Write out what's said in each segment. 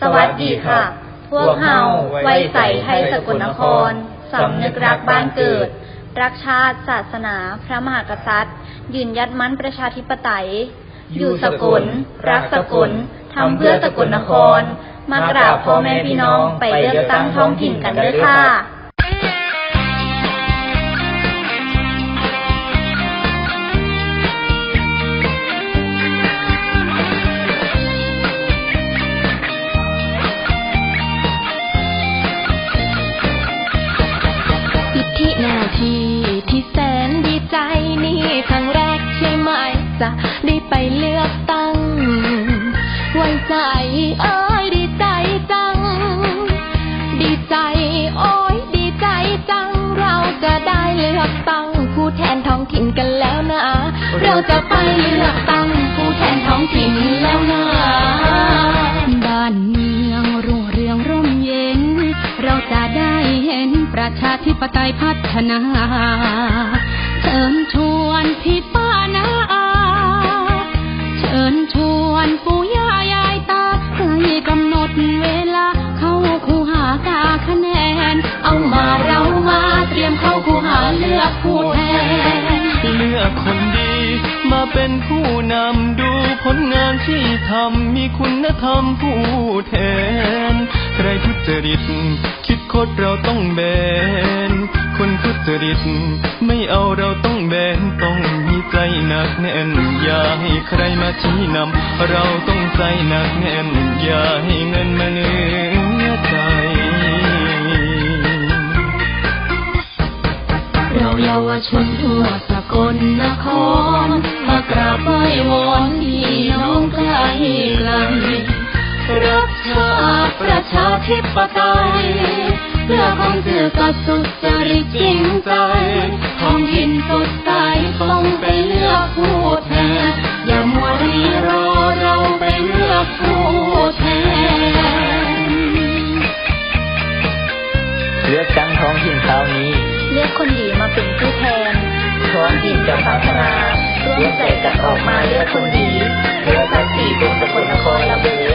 สวัสดีค่ะ พวกเฮาไว้ใส่ไทยสกลนครสำนึกรักบ้านเกิด รักชาติ ศาสนา พระมหากษัตริย์ ยืนยัดมั่นประชาธิปไตย อยู่สกล รักสกลทำเพื่อสกลนคร มากราบพ่อแม่พี่น้องไปเลือกตั้งท้องถิ่นกันเด้อค่ะ จะได้ไปเลือกตั้ง ไว้ใจเอ้ยดีใจจัง ดีใจโอ้ยดีใจจัง เราจะได้เลือกตั้ง ผู้แทนท้องถิ่นกันแล้วนะ เราจะไปเลือกตั้ง ผู้แทนท้องถิ่นแล้วนะบ้านเมืองรุ่งเรืองร่มเย็น เราจะได้เห็นประชาธิปไตยพัฒนาเชิญชวนพี่ป้านา เป็นผู้นำดูผลงานที่ทำมีคุณธรรมผู้แทน ใครทุจริต คิดคดเราต้องแบน คนทุจริต ไม่เอาเราต้องแบนต้องมีใจหนักแน่น อย่าให้ใครมาชี้นำเราต้องใจหนักแน่น อย่าให้เงินมาเนื้อใจเราเยาวชนทั่วส กลนคร มากราบไหว้วอนพี่น้องไกลไกลรักชาติประชาธิปไตยเพื่อความสื่อสัตย์สุจริตจริงใจขอ องถิ่นจะพัฒนาร่วมใจกันออกมาเลือกคนดีเพื่อศักดิ์ศรีเป็นสกลนครระเบือ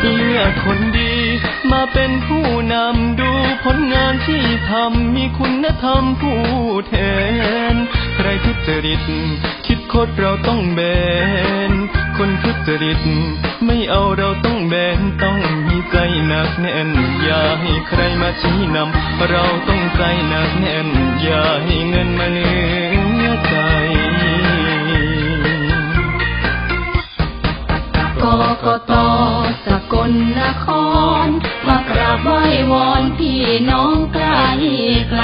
เลือกคนดีมาเป็นผู้นำดูผลงานที่ทำมีคุณธรรมผู้แทน ใครทุจริต คิดคดเราต้องแบน คนทุจริต ไม่เอาเราต้องแบนต้อง ใจหนักแน่น อย่าให้ใครมาชี้นำ เราต้องใจหนักแน่น อย่าให้เงินมาเนื้อใจกกตสกลนคร มากราบไหว้วอนพี่น้องไกลไกล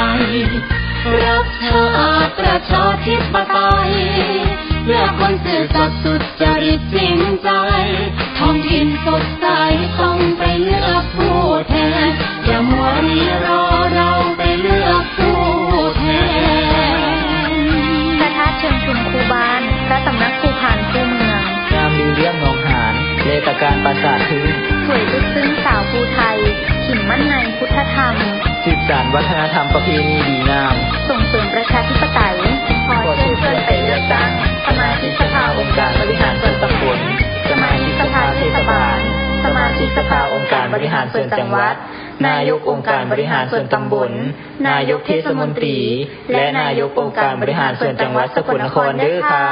รักชาติประชาธิปไตยเลือกคนซื่อสัตย์สุจริตจริงใจท้องถิ่นสดใสต้อง ตการปราสาทพื้นสวยลึกซึ้งสาวภูไทยถิ่นมั่นในพุทธธรรม สืบสานวัฒนธรรมประเพณีดีงาม ส่งเสริมประชาธิปไตยขอเชิญชวนไปเลือกตั้งสมาชิกสภาองค์การบริหารส่วนตำบลสมาชิกสภาเทศบาล สมาชิกสภาองค์การบริหารส่วนจังหวัด นายกองค์การบริหารส่วนตำบล นายกเทศมนตรี และนายกองค์การบริหารส่วนจังหวัดสกลนครเด้อค่ะ